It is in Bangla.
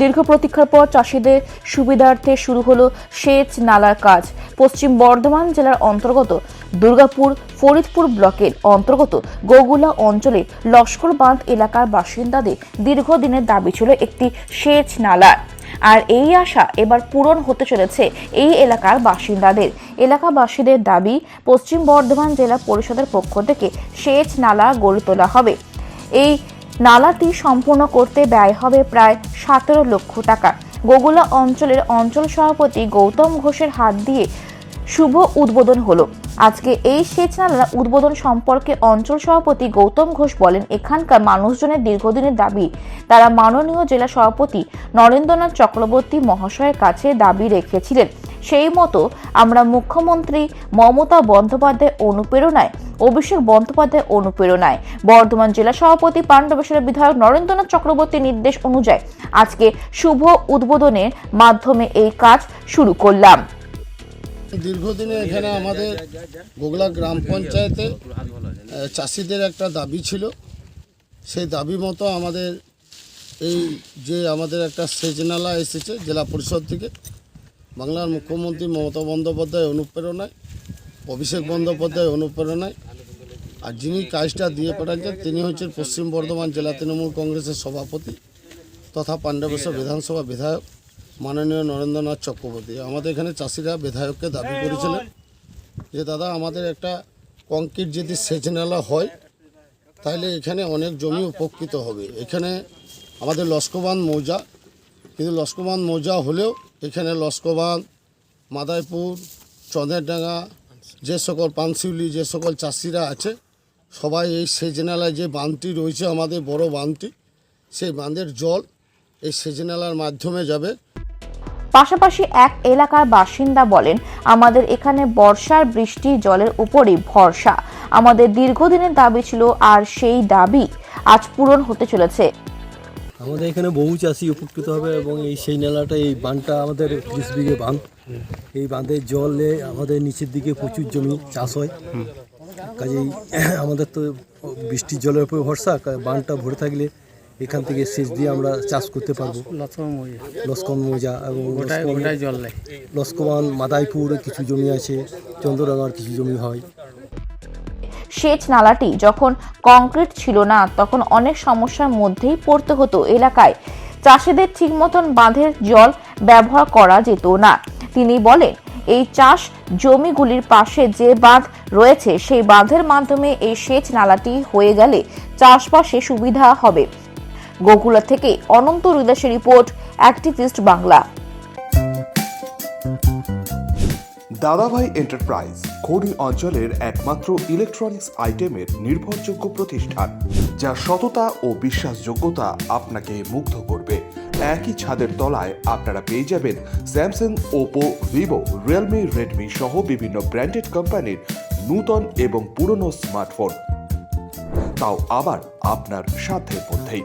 দীর্ঘ প্রতীক্ষার পর চাষিদের সুবিধার্থে শুরু হলো সেচ নালার কাজ। পশ্চিম বর্ধমান জেলার অন্তর্গত দুর্গাপুর, ফরিদপুর ব্লকের অন্তর্গত গোগুলা অঞ্চলে লস্কর বাঁধ এলাকার বাসিন্দাদের দীর্ঘদিনের দাবি ছিল একটি সেচ নালার আর এই আশা এবার পূরণ হতে চলেছে এই এলাকার বাসিন্দাদের। এলাকাবাসীদের দাবি, পশ্চিম বর্ধমান জেলা পরিষদের পক্ষ থেকে সেচ নালা গড়ে তোলা হবে। এই নালাটি সম্পূর্ণ করতে ব্যয় হবে প্রায় সতেরো লক্ষ টাকা। গোগুলা অঞ্চলের অঞ্চল সভাপতি গৌতম ঘোষের হাত দিয়ে শুভ উদ্বোধন হলো। আজকে এই সেচ নালার উদ্বোধন সম্পর্কে অঞ্চল সভাপতি গৌতম ঘোষ বলেন, এখানকার মানুষজনের দীর্ঘদিনের দাবি, তারা মাননীয় জেলা সভাপতি নরেন্দ্রনাথ চক্রবর্তী মহাশয়ের কাছে দাবি রেখেছিলেন। সেই মতো আমরা মুখ্যমন্ত্রী মমতা বন্দ্যোপাধ্যায় অনুপ্রেরণায়, অভিষেক বন্দ্যোপাধ্যায় অনুপ্রেরণায়, বর্ধমান জেলা সভাপতি পাণ্ডবেশ্বরের বিধায়ক নরেন্দ্রনাথ চক্রবর্তীর নির্দেশ অনুযায়ী আজকে শুভ উদ্বোধনের মাধ্যমে এই কাজ শুরু করলাম। দীর্ঘদিনে এখানে আমাদের গোগলা গ্রাম পঞ্চায়েতে চাষিদের একটা দাবি ছিল। সেই দাবি মতো আমাদের এই যে আমাদের একটা সেচ নালা এসেছে জেলা পরিষদ থেকে বাংলার মুখ্যমন্ত্রী মমতা বন্দ্যোপাধ্যায় অনুপ্রেরণায়, অভিষেক বন্দ্যোপাধ্যায় অনুপ্রেরণায়, আর যিনি কাজটা দিয়ে পাঠাচ্ছেন তিনি হচ্ছেন পশ্চিম বর্ধমান জেলা তৃণমূল কংগ্রেসের সভাপতি তথা পাণ্ডবেশ্বর বিধানসভা বিধায়ক মাননীয় নরেন্দ্রনাথ চক্রবর্তী। আমাদের এখানে চাষিরা বিধায়ককে দাবি করেছিলেন যে, দাদা, আমাদের একটা কংক্রিট যদি সেচ নালা হয়, তাহলে এখানে অনেক জমি উপকৃত হবে। এখানে আমাদের লস্কবান মৌজা, কিন্তু লস্কবান মৌজা হলেও এখানে লস্কবান মাদাইপুর, চন্দ্রডাঙ্গা, যে সকল পানশিউলি, যে সকল চাষিরা আছে, সবাই এই সেচ নালায় যে বাঁধটি রয়েছে, আমাদের বড় বাঁধটি, সেই বাঁধের জল এই সেচ নালার মাধ্যমে যাবে। পাশাপাশি এক এলাকার বাসিন্দা বলেন, আমাদের এখানে বর্ষার বৃষ্টি জলের উপরই ভরসা। আমাদের দীর্ঘদিনের দাবি ছিল, আর সেই দাবি আজ পূরণ হতে চলেছে। আমাদের এখানে বহু চাষি উপকৃত হবে এবং এই সেই নালাটা এই বাঁধটা আমাদের ত্রিশ বিঘে বাঁধ। এই বাঁধের জলে আমাদের নিচের দিকে প্রচুর জমি চাষ হয়। কাজেই আমাদের তো বৃষ্টির জলের উপর ভরসা বাঁধটা ভরে থাকলে এখান থেকে সেচ দিয়ে আমরা চাষ করতে পারব। লস্কন মৌজা এবং লস্কমান মাদাইপুর কিছু জমি আছে চন্দ্রডাঙ্গার কিছু জমি হয়। সেচ নালাটি যখন কংক্রিট ছিল না, তখন অনেক সমস্যার মধ্যেই পড়তে হতো এলাকায়। চাষিদের ঠিক মতন বাঁধের জল ব্যবহার করা যেত না। তিনি বলেন, এই চাষ জমিগুলির পাশে যে বাঁধ রয়েছে, সেই বাঁধের মাধ্যমে এই সেচ নালাটি হয়ে গেলে চাষবাসে সুবিধা হবে। গোকুলা থেকে অনন্ত রুদাসের রিপোর্ট অ্যাক্টিভিস্ট বাংলা। দাদাভাই এন্টারপ্রাইজ খনি অঞ্চলের একমাত্র ইলেকট্রনিক্স আইটেমের নির্ভরযোগ্য প্রতিষ্ঠান, যা সততা ও বিশ্বাসযোগ্যতা আপনাকে মুগ্ধ করবে। একই ছাদের তলায় আপনারা পেয়ে যাবেন Samsung Oppo Vivo Realme Redmi সহ বিভিন্ন ব্র্যান্ডেড কোম্পানির নূতন এবং পুরনো স্মার্টফোন তাও আবার আপনার সাধ্যের মধ্যেই।